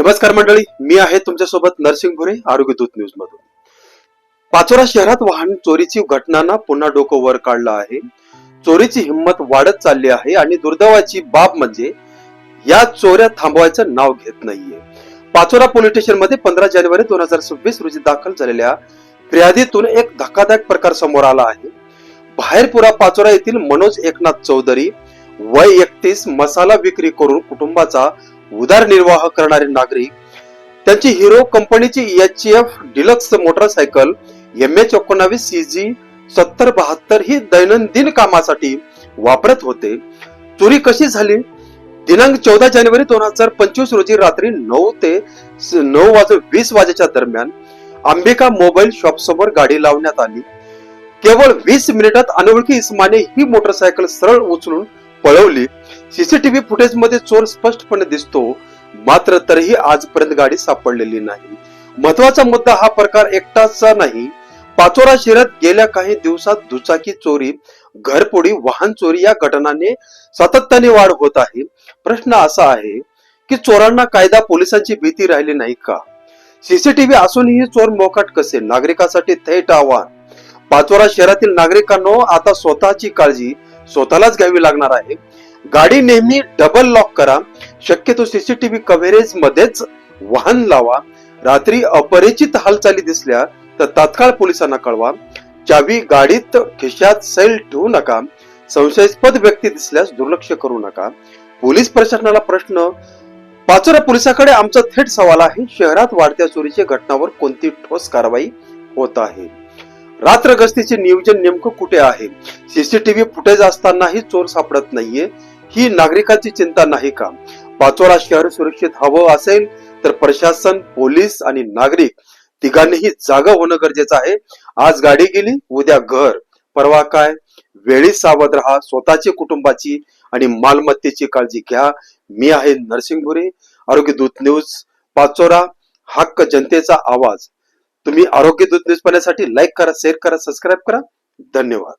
नमस्कार मंडळी मी आहे तुमच्यासोबत नरसिंग भुरे आरोग्य दूत न्यूज मधून. पाचोरा शहरात वाहन चोरीची घटनांना पुन्हा डोकं वर काढलं आहे. चोरीची हिंमत वाढत चालली आहे आणि दुर्दैवाची बाब म्हणजे या चोऱ्या थांबवायचं नाव घेत नाहीये. पाचोरा पोलीस स्टेशनमध्ये पंधरा जानेवारी दोन हजार सव्वीस रोजी दाखल झालेल्या फिर्यादीतून एक धक्कादायक प्रकार समोर आला आहे. बाहेरपुरा पाचोरा येथील मनोज एकनाथ चौधरी वय एकतीस मसाला विक्री करून कुटुंबाचा उदरनिर्वाह करणारे नागरिक त्यांची हिरो कंपनीची H F deluxe motorcycle M H एकोणावीस सी जी सत्तर बहात्तर ही दैनंदिन कामासाठी वापरत होते. चोरी कशी झाली? दिनांक चौदा जानेवारी दोन हजार पंचवीस रोजी रात्री नऊ ते नऊ वाजून वीस वाजेच्या दरम्यान अंबिका मोबाईल शॉप समोर गाडी लावण्यात आली. केवळ वीस मिनिटात अनोळखी इस्माने ही मोटरसायकल सरळ उचलून पळवली. सीसीटीव्ही फुटेजमध्ये चोर स्पष्टपणे दिसतो मात्र तरीही आजपर्यंत गाडी सापडलेली नाही. महत्त्वाचा मुद्दा हा प्रकार एकटाचा नाही. पाचोरा शहरात गेल्या काही दिवसात दुचाकी चोरी घरपोडी वाहन चोरी या घटनाने सातत्याने वाढ होत आहे. प्रश्न असा आहे की चोरांना कायदा पोलिसांची भीती राहिली नाही का? सीसीटीव्ही असूनही चोर मोकाट कसे? नागरिकांसाठी थेट आव्हान. पाचोरा शहरातील नागरिकांनो आता स्वतःची काळजी स्वतःलाच घ्यावी लागणार आहे. गाडी नेहमी डबल लॉक करा. शक्यतो सीसीटीव्ही कव्हरेज मध्येच वाहन लावा. रात्री अपरिचित हालचाली दिसल्या तर तात्काळ पोलिसांना कळवा. चावी गाडीत खिशात सैल ठेवू नका. संशयास्पद व्यक्ती दिसल्यास दुर्लक्ष करू नका. पोलीस प्रशासनाला प्रश्न. पाचोरा पोलिसाकडे आमचा थेट सवाल आहे शहरात वाढत्या चोरीच्या घटनावर कोणती ठोस कारवाई होत आहे? रात्र गस्तीचे नियोजन नेमकं कुठे आहे? सीसीटीव्ही फुटेज असतानाही चोर सापडत नाहीये. ही नागरिकांची चिंता नाही का? पाचोरा शहर सुरक्षित हवं असेल तर प्रशासन पोलीस आणि नागरिक तिघांनीही जागा होणं गरजेचं आहे. आज गाडी गेली उद्या घर. परवा काय? वेळी सावध राहा स्वतःची कुटुंबाची आणि मालमत्तेची काळजी घ्या. मी आहे नरसिंहपुरे आरोग्य दूत न्यूज पाचोरा हक्क जनतेचा आवाज. तुम्ही आरोग्य दूत न्यूज पाहण्यासाठी लाईक करा शेअर करा सबस्क्राईब करा. धन्यवाद.